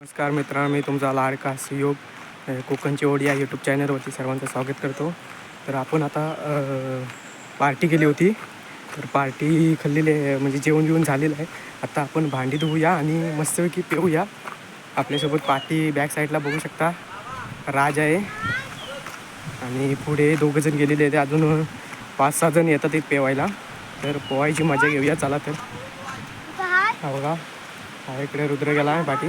नमस्कार मित्रांनो मी तुमचा लाडका सहयोग अ, कोकणची ओढी या यूट्यूब चॅनलवरती सर्वांचं स्वागत करतो. तर आपण आता पार्टी केली होती. तर पार्टी खाल्लेली आहे म्हणजे जेवण जेवण झालेलं आहे. आता आपण भांडी धुवूया आणि मस्तपैकी पिऊया. आपल्यासोबत पार्टी बॅक साईडला बघू शकता. राज आहे. आणि पुढे दोघं जण गेलेले आहेत. अजून पाच सहा जण येतात एक पेवायला. तर पोहायची मजा घेऊया. चला तर. हा बघा. हा इकडे रुद्र गेला आहे पाठी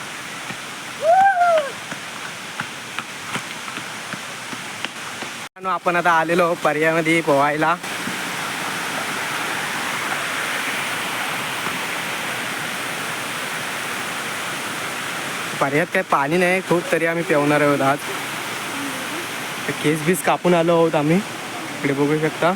आपण आता आलेलो पर्यामध्ये पोहायला. पर्यात काय पाणी नाही खूप तरी आम्ही पेवणार आहोत आज. केस बीस कापून आलो आहोत आम्ही. इकडे बघू शकता.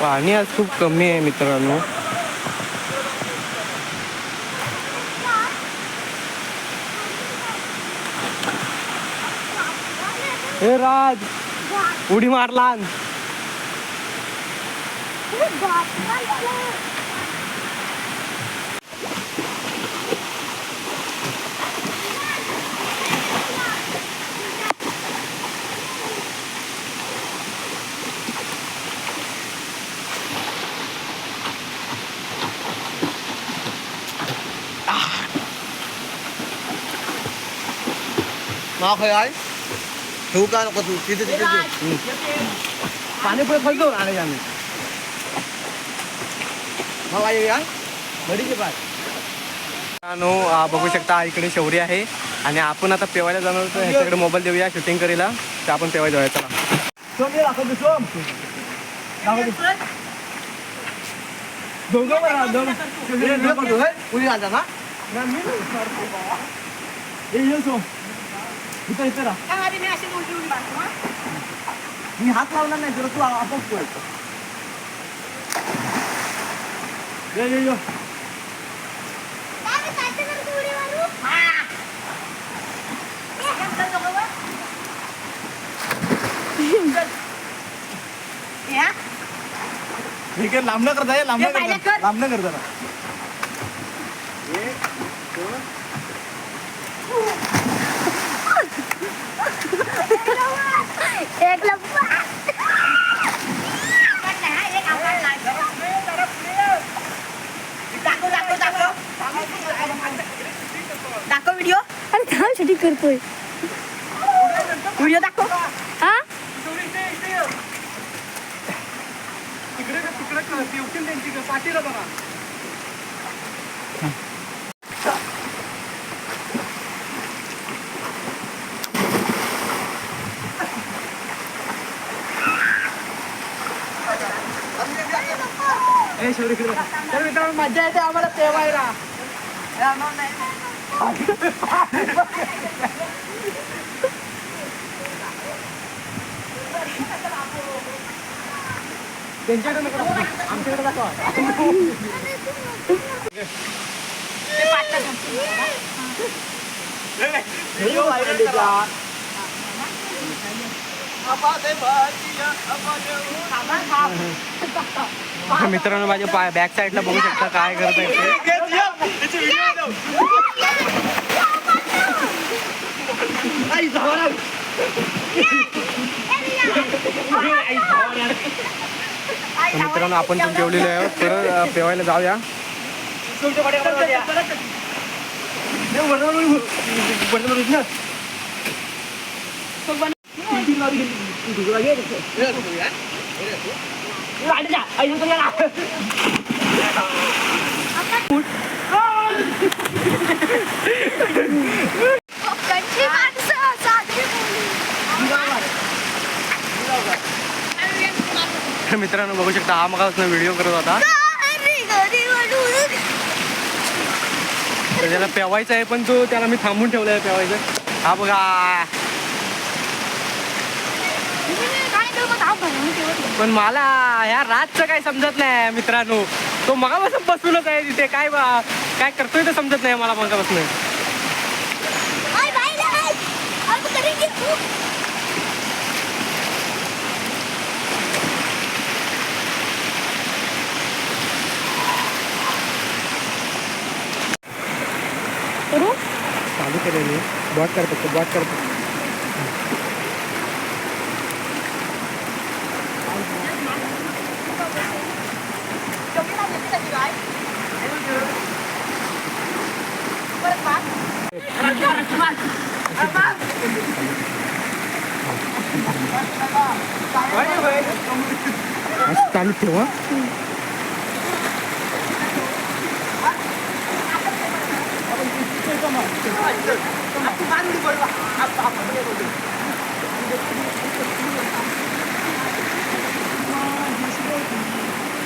पाणी आज खूप कमी आहे मित्रांनो. हे राज उडी मारला नाव काय आहे ठेवू का नको तू तिथे तिथे ठेव. पाणी पुढे खालतो आणि आम्ही मग आई या घडीचे पाय आ, बघू शकता इकडे शौर्य आहे. आणि आपण आता पेवायला जाणार होतो. ह्याच्याकडे मोबाईल देऊया शूटिंग करीला. तर आपण पेवायला जाऊया चला. ये दाखव तू सोम दाखव तू दोघं बरं दोघं उडी घालता ना ये ये सोम इथं इथं राहा मी हात लावला नाही तुला तू आपोआप पळ ये ये ये ठीक आहे लांब न करता ये लांब न हे पाहिलं करता कर. न करता एक दाखव व्हिडिओ अरे काय शूटिंग करतोय? व्हिडिओ दाखव. हा? तिकडे तिकडे पाठीला बघा. ए शौर्य इकडे बघ. तर मित्रांनो मजा येते आम्हाला तेवायला हे आम्हाला नाही. त्यांच्याकडे नका दाखवू. आमच्याकडे दाखवा Hello, ay Alida. मित्रांनो माझ्या पाय बॅक साईडला बघू शकता काय करत मित्रांनो आपण पण जेवलेलो आहे तर पेवायला जाऊया तुमच्या मित्रांनो बघू शकता हा मगापासून व्हिडिओ करत होता. त्याला पेवायचा आहे पण तो त्याला मी थांबून ठेवलाय पेवायचं हा बघा. पण मला या रातचं काही समजत नाही मित्रांनो. तो मगापासून बसूनच आहे तिथे. काय काय करतोय तर समजत नाही मला मगापासून. चालू केलेली. बॉट करतो बॉट करतो 맛있다 이렇게 와? Hãy subscribe cho kênh Ghiền Mì Gõ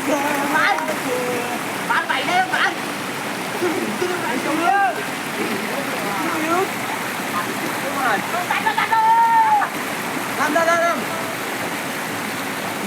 Để không bỏ lỡ những video hấp dẫn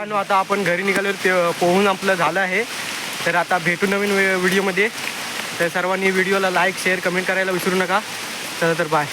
मित्रांनो आता आपण घरी निघालो ते पोहून आपलं झालं आहे. तर आता भेटू नवीन व्हिडिओमध्ये तर सर्वांनी व्हिडिओला लाईक शेअर कमेंट करायला विसरू नका. चला तर बाय